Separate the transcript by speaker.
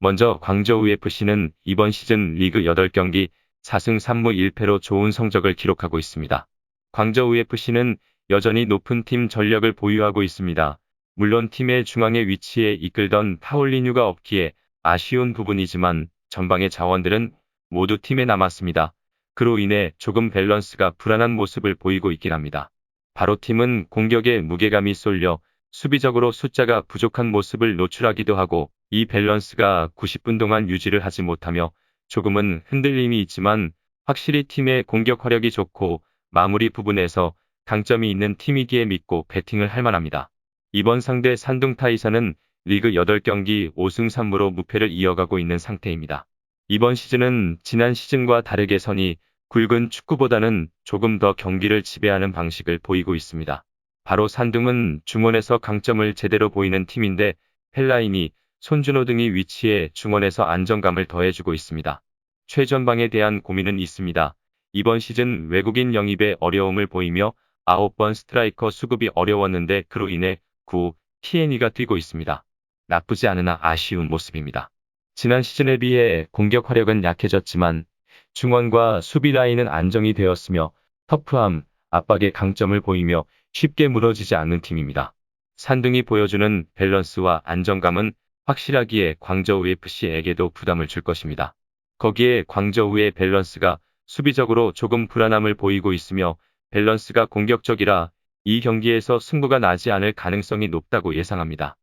Speaker 1: 먼저 광저우 FC는 이번 시즌 리그 8경기 4승 3무 1패로 좋은 성적을 기록하고 있습니다. 광저우 FC는 여전히 높은 팀 전력을 보유하고 있습니다. 물론 팀의 중앙에 위치해 이끌던 파울리뉴가 없기에 아쉬운 부분이지만 전방의 자원들은 모두 팀에 남았습니다. 그로 인해 조금 밸런스가 불안한 모습을 보이고 있긴 합니다. 바로 팀은 공격에 무게감이 쏠려 수비적으로 숫자가 부족한 모습을 노출하기도 하고 이 밸런스가 90분 동안 유지를 하지 못하며 조금은 흔들림이 있지만 확실히 팀의 공격 화력이 좋고 마무리 부분에서 강점이 있는 팀이기에 믿고 배팅을 할 만합니다. 이번 상대 산둥 타이사는 리그 8경기 5승 3무로 무패를 이어가고 있는 상태입니다. 이번 시즌은 지난 시즌과 다르게 선이 굵은 축구보다는 조금 더 경기를 지배하는 방식을 보이고 있습니다. 바로 산둥은 중원에서 강점을 제대로 보이는 팀인데 펠라인이 손준호 등이 위치해 중원에서 안정감을 더해주고 있습니다. 최전방에 대한 고민은 있습니다. 이번 시즌 외국인 영입에 어려움을 보이며 9번 스트라이커 수급이 어려웠는데 그로 인해 9, TNE가 뛰고 있습니다. 나쁘지 않으나 아쉬운 모습입니다. 지난 시즌에 비해 공격 화력은 약해졌지만 중원과 수비 라인은 안정이 되었으며 터프함, 압박의 강점을 보이며 쉽게 무너지지 않는 팀입니다. 산등이 보여주는 밸런스와 안정감은 확실하기에 광저우 FC에게도 부담을 줄 것입니다. 거기에 광저우의 밸런스가 수비적으로 조금 불안함을 보이고 있으며 밸런스가 공격적이라 이 경기에서 승부가 나지 않을 가능성이 높다고 예상합니다.